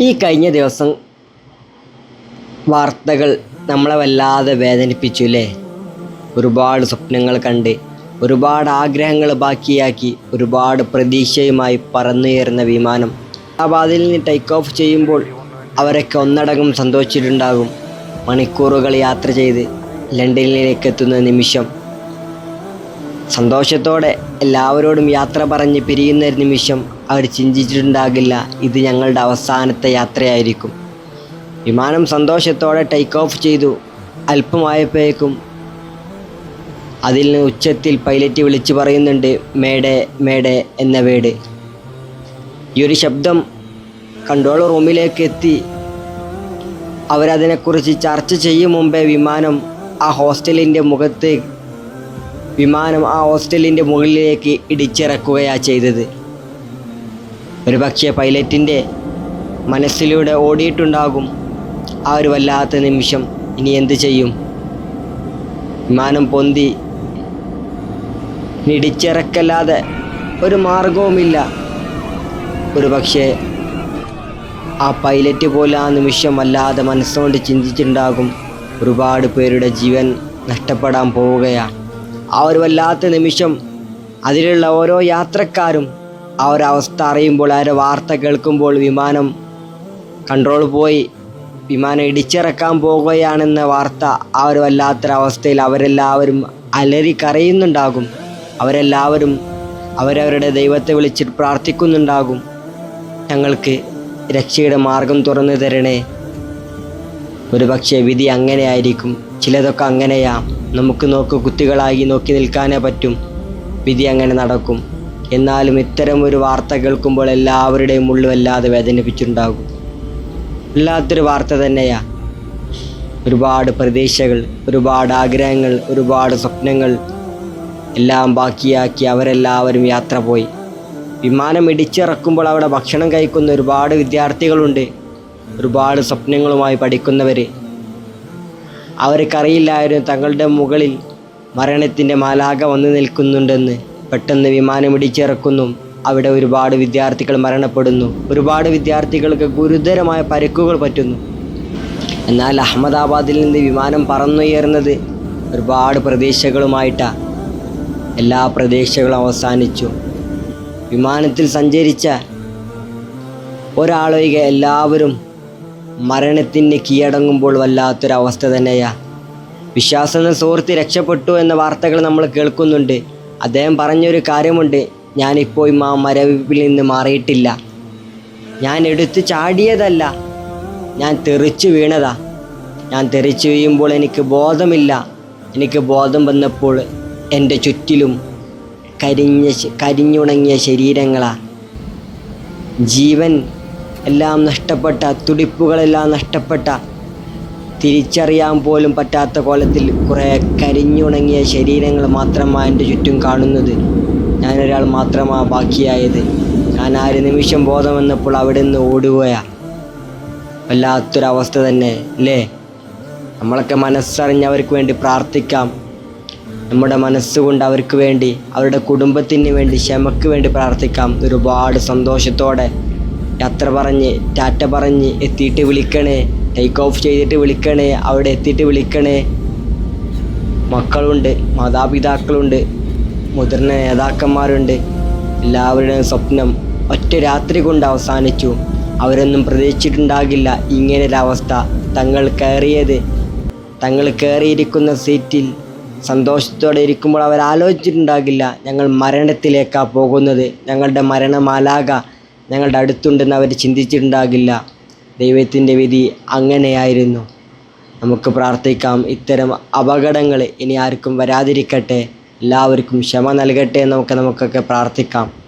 ഈ കഴിഞ്ഞ ദിവസം വാർത്തകൾ നമ്മളെ വല്ലാതെ വേദനിപ്പിച്ചു അല്ലേ? ഒരുപാട് സ്വപ്നങ്ങൾ കണ്ട് ഒരുപാട് ആഗ്രഹങ്ങൾ ബാക്കിയാക്കി ഒരുപാട് പ്രതീക്ഷയുമായി പറന്നുയർന്ന വിമാനം. ആ ഹൈദരാബാദിൽ നിന്ന് ടേക്ക് ഓഫ് ചെയ്യുമ്പോൾ അവരൊക്കെ ഒന്നടങ്കം സന്തോഷിച്ചിട്ടുണ്ടാകും. മണിക്കൂറുകൾ യാത്ര ചെയ്ത് ലണ്ടനിലേക്ക് എത്തുന്ന നിമിഷം. സന്തോഷത്തോടെ എല്ലാവരോടും യാത്ര പറഞ്ഞ് പിരിയുന്ന നിമിഷം. അവർ ചിന്തിച്ചിട്ടുണ്ടാകില്ല. ഇത് ഞങ്ങളുടെ അവസാനത്തെ യാത്രയായിരിക്കും. വിമാനം സന്തോഷത്തോടെ ടേക്ക് ഓഫ് ചെയ്തു. അല്പമായപ്പോഴേക്കും അതിൽ നിന്ന് ഉച്ചത്തിൽ പൈലറ്റ് വിളിച്ചു പറയുന്നുണ്ട് മേടെ മേടെ എന്ന വേട് ഈ ഒരു ശബ്ദം കൺട്രോൾ റൂമിലേക്ക് എത്തി. അവരതിനെക്കുറിച്ച് ചർച്ച ചെയ്യും മുമ്പേ വിമാനം ആ ഹോസ്റ്റലിന്റെ മുഖത്ത് വിമാനം ആ ഹോസ്റ്റലിന്റെ മുകളിലേക്ക് ഇടിച്ചിറക്കുകയാണ് ചെയ്തത്. ഒരു പക്ഷേ പൈലറ്റിന്റെ മനസ്സിലൂടെ ഓടിയിട്ടുണ്ടാകും ആ ഒരു വല്ലാത്ത നിമിഷം. ഇനി എന്ത് ചെയ്യും? വിമാനം പൊന്തി. ഇടിച്ചിറക്കല്ലാതെ ഒരു മാർഗവുമില്ല ഒരു പക്ഷേ ആ പൈലറ്റ് പോലെ ആ നിമിഷം വല്ലാതെ മനസ്സുകൊണ്ട് ചിന്തിച്ചിട്ടുണ്ടാകും. ഒരുപാട് പേരുടെ ജീവൻ നഷ്ടപ്പെടാൻ പോവുകയാണ്. ആ ഒരു വല്ലാത്ത നിമിഷം അതിലുള്ള ഓരോ യാത്രക്കാരും ആ ഒരു അവസ്ഥ അറിയുമ്പോൾ ആ ഒരു വാർത്ത കേൾക്കുമ്പോൾ വിമാനം കൺട്രോൾ പോയി. വിമാനം ഇടിച്ചിറക്കാൻ പോകുകയാണെന്ന വാർത്ത ആ ഒരു വല്ലാത്തൊരവസ്ഥയിൽ അവരെല്ലാവരും കരയുന്നുണ്ടാകും. അവരെല്ലാവരും അവരവരുടെ ദൈവത്തെ വിളിച്ചിട്ട് പ്രാർത്ഥിക്കുന്നുണ്ടാകും. ഞങ്ങൾക്ക് രക്ഷയുടെ മാർഗം തുറന്നു തരണേ. ഒരു പക്ഷേ വിധി അങ്ങനെയായിരിക്കും. ചിലതൊക്കെ അങ്ങനെയാ. നമുക്ക് നോക്ക് കുത്തികളായി നോക്കി നിൽക്കാനേ പറ്റും. വിധി അങ്ങനെ നടക്കും. എന്നാലും ഇത്തരം ഒരു വാർത്ത കേൾക്കുമ്പോൾ എല്ലാവരുടെയും ഉള്ളു വല്ലാതെ വേദനിപ്പിച്ചിട്ടുണ്ടാകും. വല്ലാത്തൊരു വാർത്ത തന്നെയാ. ഒരുപാട് പ്രതീക്ഷകൾ ഒരുപാട് ആഗ്രഹങ്ങൾ ഒരുപാട് സ്വപ്നങ്ങൾ എല്ലാം ബാക്കിയാക്കി അവരെല്ലാവരും യാത്ര പോയി. വിമാനം ഇടിച്ചിറക്കുമ്പോൾ അവിടെ ഭക്ഷണം കഴിക്കുന്ന ഒരുപാട് വിദ്യാർത്ഥികളുണ്ട്. ഒരുപാട് സ്വപ്നങ്ങളുമായി പഠിക്കുന്നവർ അവർക്കറിയില്ലായിരുന്നു തങ്ങളുടെ മുകളിൽ മരണത്തിന്റെ മാലാക വന്നു നിൽക്കുന്നുണ്ടെന്ന്. പെട്ടെന്ന് വിമാനം ഇടിച്ചിറക്കുന്നു. അവിടെ ഒരുപാട് വിദ്യാർത്ഥികൾ മരണപ്പെടുന്നു. ഒരുപാട് വിദ്യാർത്ഥികൾക്ക് ഗുരുതരമായ പരിക്കുകൾ പറ്റുന്നു. എന്നാൽ അഹമ്മദാബാദിൽ നിന്ന് വിമാനം പറന്നുയർന്നത് ഒരുപാട് പ്രതീക്ഷകളുമായിട്ടാണ് എല്ലാ പ്രതീക്ഷകളും അവസാനിച്ചു. വിമാനത്തിൽ സഞ്ചരിച്ച ഒരാളൊഴികെ എല്ലാവരും മരണത്തിന് കീഴടങ്ങുമ്പോൾ വല്ലാത്തൊരവസ്ഥ തന്നെയാണ് വിശ്വാസം സുഹൃത്ത് രക്ഷപ്പെട്ടു എന്ന വാർത്തകൾ നമ്മൾ കേൾക്കുന്നുണ്ട്. അദ്ദേഹം പറഞ്ഞൊരു കാര്യമുണ്ട്. ഞാനിപ്പോൾ ആ മരവിപ്പിൽ നിന്ന് മാറിയിട്ടില്ല. ഞാൻ എടുത്തു ചാടിയതല്ല. ഞാൻ തെറിച്ചു വീണതാ. ഞാൻ തെറിച്ചു വീഴുമ്പോൾ എനിക്ക് ബോധമില്ല. എനിക്ക് ബോധം വന്നപ്പോൾ എന്റെ ചുറ്റിലും കരിഞ്ഞ കരിഞ്ഞുണങ്ങിയ ശരീരങ്ങളാ. ജീവൻ എല്ലാം നഷ്ടപ്പെട്ട തുടിപ്പുകളെല്ലാം നഷ്ടപ്പെട്ട തിരിച്ചറിയാൻ പോലും പറ്റാത്ത കോലത്തിൽ കുറേ കരിഞ്ഞുണങ്ങിയ ശരീരങ്ങൾ മാത്രമാണ് എന്റെ ചുറ്റും കാണുന്നത്. ഞാനൊരാൾ മാത്രമാണ് ബാക്കിയായത്. ഞാൻ ആ ഒരു നിമിഷം ബോധം വന്നപ്പോൾ അവിടെ നിന്ന് ഓടുകയാ വല്ലാത്തൊരവസ്ഥ തന്നെ അല്ലേ? നമ്മളൊക്കെ മനസ്സറിഞ്ഞ് അവർക്ക് വേണ്ടി പ്രാർത്ഥിക്കാം. നമ്മുടെ മനസ്സുകൊണ്ട് അവർക്ക് വേണ്ടി അവരുടെ കുടുംബത്തിന് വേണ്ടി ക്ഷമയ്ക്ക് വേണ്ടി പ്രാർത്ഥിക്കാം. ഒരുപാട് സന്തോഷത്തോടെ. യാത്ര പറഞ്ഞ് ടാറ്റ പറഞ്ഞ് എത്തിയിട്ട് വിളിക്കണേ. ടേക്ക് ഓഫ് ചെയ്തിട്ട് വിളിക്കണേ അവിടെ എത്തിയിട്ട് വിളിക്കണേ. മക്കളുണ്ട് മാതാപിതാക്കളുണ്ട് മുതിർന്ന നേതാക്കന്മാരുണ്ട്. എല്ലാവരുടെയും സ്വപ്നം ഒറ്റ രാത്രി കൊണ്ട് അവസാനിച്ചു. അവരൊന്നും പ്രതീക്ഷിച്ചിട്ടുണ്ടാകില്ല ഇങ്ങനൊരവസ്ഥ തങ്ങൾ കയറിയത് തങ്ങൾ കയറിയിരിക്കുന്ന സീറ്റിൽ സന്തോഷത്തോടെ ഇരിക്കുമ്പോൾ അവർ ആലോചിച്ചിട്ടുണ്ടാകില്ല ഞങ്ങൾ മരണത്തിലേക്കാണ് പോകുന്നത്. ഞങ്ങളുടെ മരണമാലാക ഞങ്ങളുടെ അടുത്തുണ്ടെന്ന് അവർ ചിന്തിച്ചിട്ടുണ്ടാകില്ല. ദൈവത്തിന്റെ വിധി അങ്ങനെയായിരുന്നു. നമുക്ക് പ്രാർത്ഥിക്കാം. ഇത്തരം അപകടങ്ങൾ ഇനി ആർക്കും വരാതിരിക്കട്ടെ. എല്ലാവർക്കും ക്ഷമ നൽകട്ടെ എന്നൊക്കെ നമുക്ക് നമുക്കൊക്കെ പ്രാർത്ഥിക്കാം.